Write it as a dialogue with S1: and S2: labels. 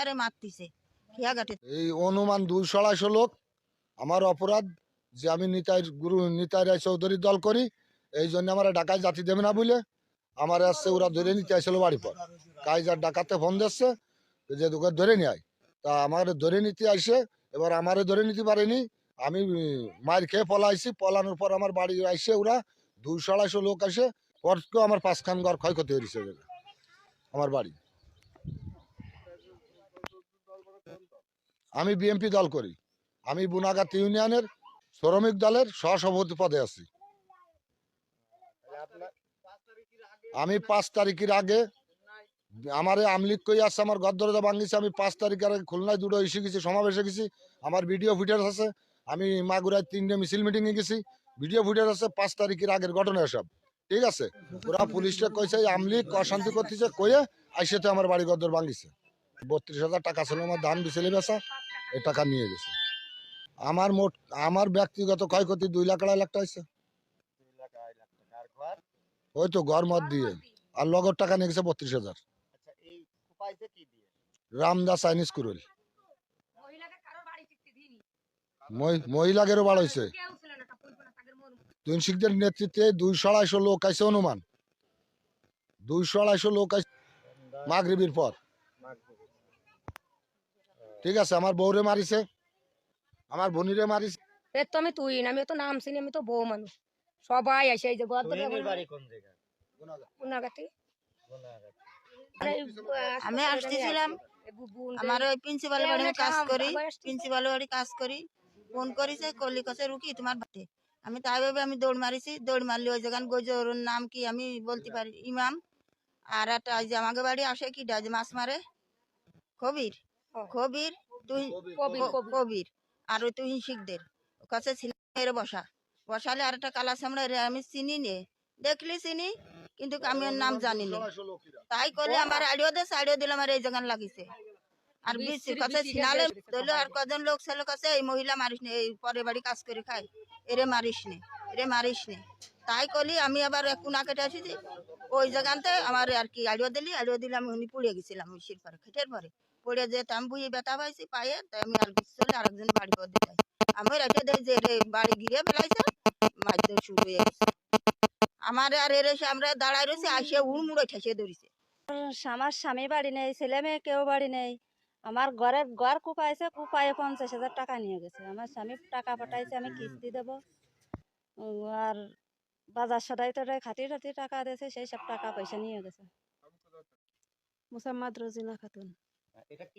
S1: আরে মারতিছে। খিয়া গাঠে
S2: এই অনুমান দুইশো আড়াইশো লোক, আমার অপরাধ যে আমি নিতাই, গুরু নিতাই রায় চৌধুরীর দল করি, এই জন্য আমার ডাকায় জাতি দেবে না বলে আমার আসছে, ওরা ধরে নিতে আসছিল বাড়ি পর। কাইজার ডাকাতে ফোন দিচ্ছে যে দোকান ধরে নেয় তা আমার ধরে নিতে আসে, এবার আমারে ধরে নিতে পারেনি, আমি মার খেয়ে পলাইছি, পলানোর পর আমার বাড়ি আসে ওরা দুইশো আড়াইশো লোক আসে পরকেও আমার পাঁচখান ঘর ক্ষয়ক্ষতি হয়েছে। আমার বাড়ি। আমি বিএমপি দল করি। আমি বুনাগাত ইউনিয়নের শ্রমিক দলের সহসভাপতি পদে আছি। আমি পাঁচ তারিখের আগে আমার আমলিক কই আছে, আমার গদ্দরদা ভাঙিছে, আমি পাঁচ তারিখের আগে খুলনায় দুটো এসে গেছি, সমাবেশে গেছি, আমার ভিডিও ফুটেজ আছে, আমি মাগুরায় তিনটে মিছিল মিটিংয়ে গেছি, ভিডিও ফুটেজ আছে, পাঁচ তারিখের আগের ঘটনা সব ঠিক আছে? ওরা পুলিশকে কইছে আমলিক অশান্তি করতেছে কয়ে আইসে তো আমার বাড়ি গদ্দর ভাঙিছে। বত্রিশ হাজার টাকা ছিল, আমার দাম বিছেলে বেচা এ টাকা নিয়ে গেছে। আমার মোট, আমার ব্যক্তিগত ক্ষয়ক্ষতি দুই লাখ আড়াই লাখ টাকা ওই তো ঘর মত দিয়ে। আর লগর টাকা নিয়ে গেছে বত্রিশ হাজার। রামদাস চাইনিজ কুরুল মহি- মহিলাদেরও বাড় হয়েছে। তুনশিকদের নেতৃত্বে দুইশো আড়াইশো লোক আছে অনুমান। দুইশো আড়াইশো লোক আছে মাগরিবির পর। ঠিক আছে আমার বউরে মারিছে। আমার বোনিরে মারিছে।
S3: এর তো আমি তুই না আমি তো নাম চিনি আমি তো বউ মানুষ। সবাই আসে এই যে
S4: বাড়ি কোন জায়গা
S1: আমি আসতেছিলাম আমার ওই প্রিন্সিপাল বাড়ি কাজ করি প্রিন্সিপাল বাড়ি কাজ করি। ফোন করিছে কলি কাছে রুকি তোমার বাড়িতে। আমি তাই ভাবে আমি দৌড় মারিছি দৌড় মারলি ওই জায়গান গজর নাম কি আমি বলতে পারি ইমাম। আর একটা যে আমাকে বাড়ি আসে কি ডাজ মাছ মারে। কবির। কবির তুই
S3: কবির,
S1: আর ওই তুই শিখদের কাছে ছিল এর বসা। বসালে আর একটা কালা সামনে আমি চিনি নে। দেখলি চিনি? কিন্তু আমি ওর নাম জানি না। তাই করলে আমার দে দিলে আমার এই লাগিছে। আর কাছে ছিনালে ধরলে আর কজন লোক ছেলে কাছে এই মহিলা মারিস নে এই পরের বাড়ি কাজ করে খায়। এরে মারিস নে এরে মারিস নে। তাই করলি আমি আবার কুনা কেটে আসিছি ওই জায়গাতে আমার আর কি আইডিও দিলি আইডিও দিলে আমি উনি পুড়ে গেছিলাম ওই শির পরে খেটের পরে। পড়ে যে আমি বুঝে ব্যথা পাইছি পায়ে তাই আমি আর চলে আরেকজন বাড়ি পর দিতে আমি রেখে দেয় যে রে বাড়ি ঘিরে ফেলাইছে মারতে শুরু হয়ে গেছে। আমার আর এর এসে আমরা দাঁড়ায় রয়েছে আসে উড়মুড়ে ঠেসে ধরিছে।
S5: আমার স্বামী বাড়ি নেই ছেলে মেয়ে কেউ বাড়ি নেই। আমার ঘরের ঘর কুপাইছে কুপায়ে পঞ্চাশ হাজার টাকা নিয়ে গেছে। আমার স্বামী টাকা পাঠাইছে আমি কিস্তি দেবো। আর বাজার সদাই টদাই খাতি টাতি টাকা দিয়েছে সেই সব টাকা পয়সা নিয়ে গেছে। মুসাম্মদ রোজিনা খাতুন।
S4: Es aquí